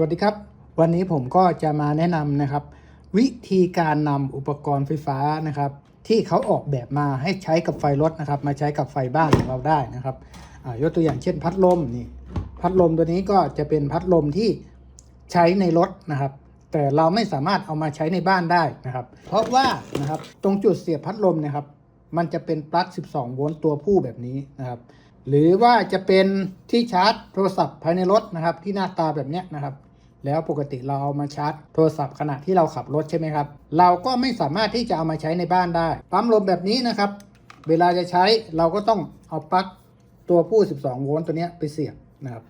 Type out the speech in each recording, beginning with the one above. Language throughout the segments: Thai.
วัสดีครับ วันนี้ผมก็จะมาแนะนำนะครับ วิธีการนำอุปกรณ์ไฟฟ้านะครับ ที่เขาออกแบบมาให้ใช้กับไฟรถนะครับ มาใช้กับไฟบ้านของเราได้นะครับยกตัวอย่างเช่นพัดลมนี่พัดลมตัวนี้ก็จะเป็นพัดลมที่ใช้ในรถนะครับ แต่เราไม่สามารถเอามาใช้ในบ้านได้นะครับ เพราะว่านะครับตรงจุดเสียบพัดลมนะครับ มันจะเป็นปลั๊ก 12 โวลต์ตัวผู้แบบนี้นะครับหรือว่าจะเป็นที่ชาร์จโทรศัพท์ภายในรถนะครับ ที่หน้าตาแบบนี้นะครับ แล้วปกติเราเอามาชาร์จโทรศัพท์ขณะที่เราขับรถใช่ไหมครับ เราก็ไม่สามารถที่จะเอามาใช้ในบ้านได้ ปั๊มลมแบบนี้นะครับ เวลาจะใช้เราก็ต้องเอาปลั๊กตัวผู้ 12 โวลต์ตัวนี้ไปเสียบนะครับ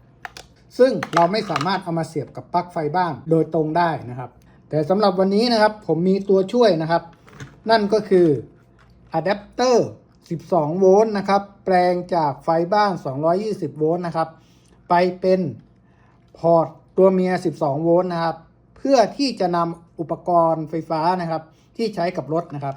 ซึ่งเราไม่สามารถเอามาเสียบกับปลั๊กไฟบ้านโดยตรงได้นะครับ แต่สำหรับวันนี้นะครับผมมีตัวช่วยนะครับ นั่นก็คืออะแดปเตอร์ 12 โวลต์นะครับ แปลงจากไฟบ้าน 220 โวลต์นะครับ ไปเป็นพอร์ต ตัวเมีย 12 โวลต์นะครับ เพื่อที่จะนำอุปกรณ์ไฟฟ้านะครับ ที่ใช้กับรถนะครับ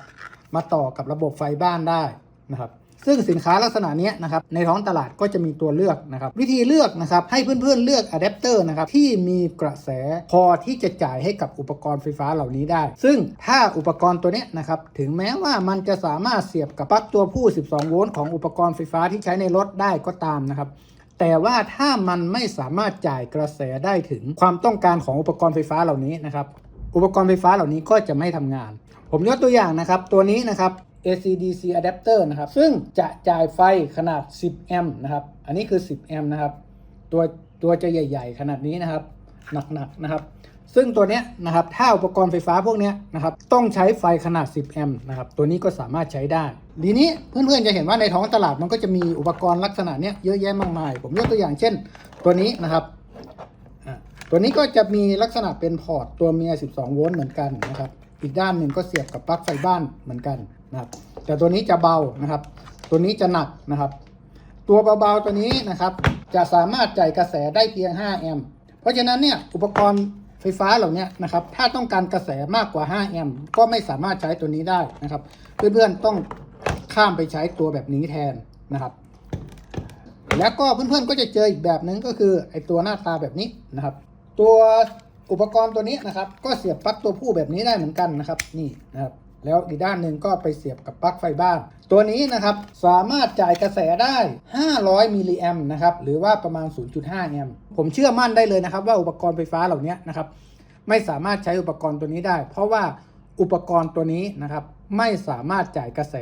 มาต่อกับระบบไฟบ้านได้นะครับ ซึ่งสินค้าลักษณะนี้นะครับ ในท้องตลาดก็จะมีตัวเลือกนะครับ วิธีเลือกนะครับ ให้เพื่อนๆเลือกอะแดปเตอร์นะครับ ที่มีกระแสพอที่จะจ่ายให้กับอุปกรณ์ไฟฟ้าเหล่านี้ได้ ซึ่งถ้าอุปกรณ์ตัวนี้นะครับ ถึงแม้ว่ามันจะสามารถเสียบกับปลั๊กตัวผู้ 12 โวลต์ของอุปกรณ์ไฟฟ้าที่ใช้ในรถได้ก็ตามนะครับ แต่ว่าถ้ามันไม่สามารถจ่ายกระแสได้ถึงความต้องการของอุปกรณ์ไฟฟ้าเหล่านี้นะครับ อุปกรณ์ไฟฟ้าเหล่านี้ก็จะไม่ทำงาน ผมยกตัวอย่างนะครับ ตัวนี้นะครับ AC/DC adapter นะครับ ซึ่งจะจ่ายไฟขนาด 10 แอมป์นะครับ อันนี้คือ 10 แอมป์นะครับ ตัวตัวจะใหญ่ ๆ ขนาดนี้นะครับ หนักๆนะครับซึ่งตัวเนี้ยนะครับถ้าอุปกรณ์ไฟฟ้าพวกเนี้ยนะครับต้องใช้ไฟขนาด 10 แอมป์นะครับตัวนี้ก็สามารถใช้ได้ ทีนี้เพื่อนๆจะเห็นว่าในท้องตลาดมันก็จะมีอุปกรณ์ลักษณะเนี้ยเยอะแยะมากมาย ผมยกตัวอย่างเช่น ตัวนี้นะครับตัวนี้ก็จะมีลักษณะเป็นพอร์ตตัวเมีย 12 โวลต์เหมือนกันนะครับอีกด้านหนึ่งก็เสียบกับปลั๊กไฟบ้านเหมือนกันนะครับแต่ตัวนี้จะเบานะครับ ตัวนี้จะหนักนะครับ ตัวเบาๆตัวนี้นะครับจะสามารถจ่ายกระแสได้เพียง 5 แอมป์เพราะฉะนั้นเนี่ยอุปกรณ์ ไฟฟ้าเหล่านี้นะครับถ้าต้องการกระแสมากกว่า 5 แอมป์ก็ไม่สามารถใช้ตัวนี้ได้นะครับ เพื่อนๆต้องข้ามไปใช้ตัวแบบนี้แทนนะครับ แล้วก็เพื่อนๆก็จะเจออีกแบบหนึ่งก็คือไอตัวหน้าตาแบบนี้นะครับ ตัวอุปกรณ์ตัวนี้นะครับ ก็เสียบปลั๊กตัวผู้แบบนี้ได้เหมือนกันนะครับ นี่นะครับ แล้วอีกด้านหนึ่งก็ไปเสียบกับปลั๊กไฟบ้าน ตัวนี้นะครับสามารถจ่ายกระแสได้ 500 มิลลิแอมนะครับหรือว่าประมาณ 0.5 แอมผมเชื่อมั่นได้เลยนะครับ ว่าอุปกรณ์ไฟฟ้าเหล่านี้นะครับไม่สามารถใช้อุปกรณ์ตัวนี้ได้ เพราะว่าอุปกรณ์ตัวนี้นะครับไม่สามารถจ่ายกระแส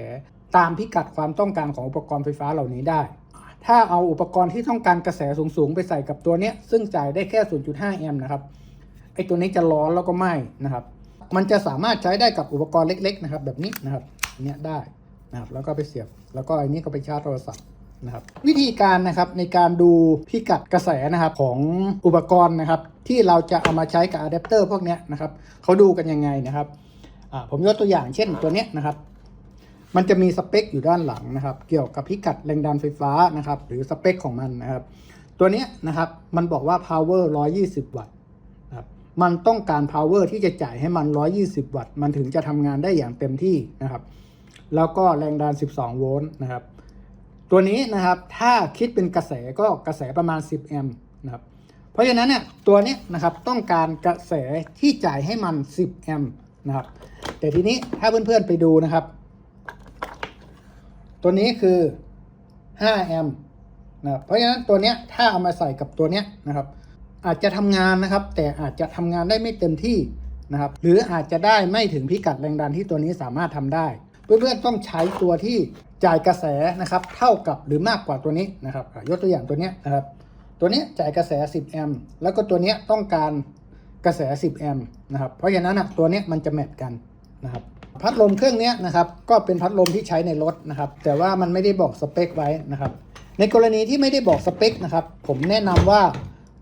ตามพิกัดความต้องการของอุปกรณ์ไฟฟ้าเหล่านี้ได้ ถ้าเอาอุปกรณ์ที่ต้องการกระแสสูงๆ ไปใส่กับตัวเนี้ยซึ่งจ่ายได้แค่ 0.5 แอมป์นะครับไอตัวนี้จะร้อนแล้วก็ไหม้นะครับ มันจะสามารถใช้ได้กับอุปกรณ์เล็ก ๆ นะครับ แบบนี้นะครับเนี้ยได้นะครับแล้วก็ไปเสียบ แล้วก็อันนี้ก็ไปชาร์จโทรศัพท์นะครับวิธีการนะครับในการดูพิกัดกระแสนะครับของอุปกรณ์นะครับที่เราจะเอามาใช้กับอะแดปเตอร์พวกเนี้ยนะครับเขาดูกันยังไงนะครับอ่าผมยกตัวอย่างเช่นตัวเนี้ยนะครับ มันจะมีสเปคอยู่ด้านหลังนะครับ เกี่ยวกับพิกัดแรงดันไฟฟ้านะครับ หรือสเปคของมันนะครับ ตัวเนี้ยนะครับมันบอกว่า power 120 วัตต์นะครับ มันต้องการ power ที่จะจ่ายให้มัน 120 วัตต์ มันถึงจะทำงานได้อย่างเต็มที่นะครับ แล้วก็แรงดัน 12 โวลต์นะครับ ตัวนี้นะครับ ถ้าคิดเป็นกระแสก็กระแสประมาณ 10 แอมป์นะครับ เพราะฉะนั้นเนี่ยตัวนี้นะครับต้องการกระแสที่จ่ายให้มัน 10 แอมป์นะครับ แต่ทีนี้ถ้าเพื่อนๆไปดูนะครับ ตัวนี้คือ 5 แอมป์นะครับ เพราะฉะนั้นตัวเนี้ยถ้าเอามาใส่กับตัวเนี้ยนะครับ อาจจะทำงานนะครับ แต่อาจจะทำงานได้ไม่เต็มที่นะครับ หรืออาจจะได้ไม่ถึงพิกัดแรงดันที่ตัวนี้สามารถทำได้ เพื่อนๆต้องใช้ตัวที่จ่ายกระแสนะครับ เท่ากับหรือมากกว่าตัวนี้นะครับยกตัวอย่างตัวนี้นะครับ ตัวนี้จ่ายกระแส 10 แอมป์แล้วก็ตัวนี้ต้องการกระแส 10 แอมป์นะครับ เพราะฉะนั้นนะตัวนี้มันจะแมทกันนะครับพัดลมเครื่องนี้นะครับก็เป็นพัดลมที่ใช้ในรถนะครับ แต่ว่ามันไม่ได้บอกสเปคไว้นะครับ ในกรณีที่ไม่ได้บอกสเปคนะครับ ผมแนะนำว่า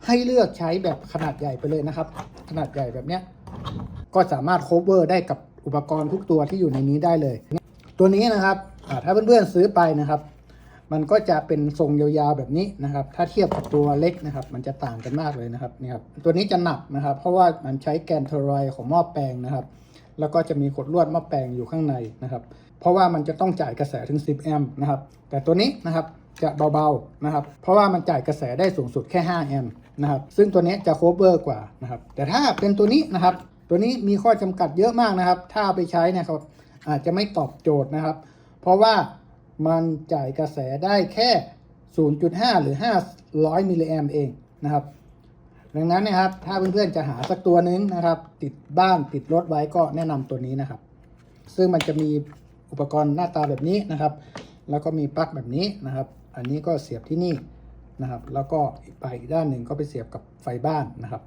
ให้เลือกใช้แบบขนาดใหญ่ไปเลยนะครับ ขนาดใหญ่แบบเนี้ยก็สามารถ cover ได้กับอุปกรณ์ทุกตัวที่อยู่ในนี้ได้เลย ตัวนี้นะครับถ้าเพื่อนๆซื้อไปนะครับ มันก็จะเป็นทรงยาวๆแบบนี้นะครับ ถ้าเทียบกับตัวเล็กนะครับ มันจะต่างกันมากเลยนะครับนี่ครับตัวนี้จะหนักนะครับ เพราะว่ามันใช้แกนเทอรอยด์ของหม้อแปลงนะครับ แล้วก็จะมีขดลวดหม้อแปลงอยู่ข้างในนะครับ เพราะว่ามันจะต้องจ่ายกระแสถึง 10 แอมป์นะครับ แต่ตัวนี้นะครับ จะเบาๆนะครับ เพราะว่ามันจ่ายกระแสได้สูงสุดแค่ 5 แอมป์นะครับ ซึ่งตัวนี้จะโคเวอร์กว่านะครับ แต่ถ้าเป็นตัวนี้นะครับ ตัวนี้มีข้อจำกัดเยอะมากนะครับ ถ้าไปใช้นะครับอาจจะไม่ตอบโจทย์นะครับ เพราะว่ามันจ่ายกระแสได้แค่ 0.5 หรือ 500 มิลลิแอมป์เองนะครับ ดังนั้นนะครับ ถ้าเพื่อนๆจะหาสักตัวนึงนะครับ ติดบ้านติดรถไว้ก็แนะนำตัวนี้นะครับ ซึ่งมันจะมีอุปกรณ์หน้าตาแบบนี้นะครับ แล้วก็มีปลั๊กแบบนี้นะครับ อันนี้ก็เสียบที่นี่นะครับ แล้วก็อีกไปอีกด้านหนึ่งก็ไปเสียบกับไฟบ้านนะครับ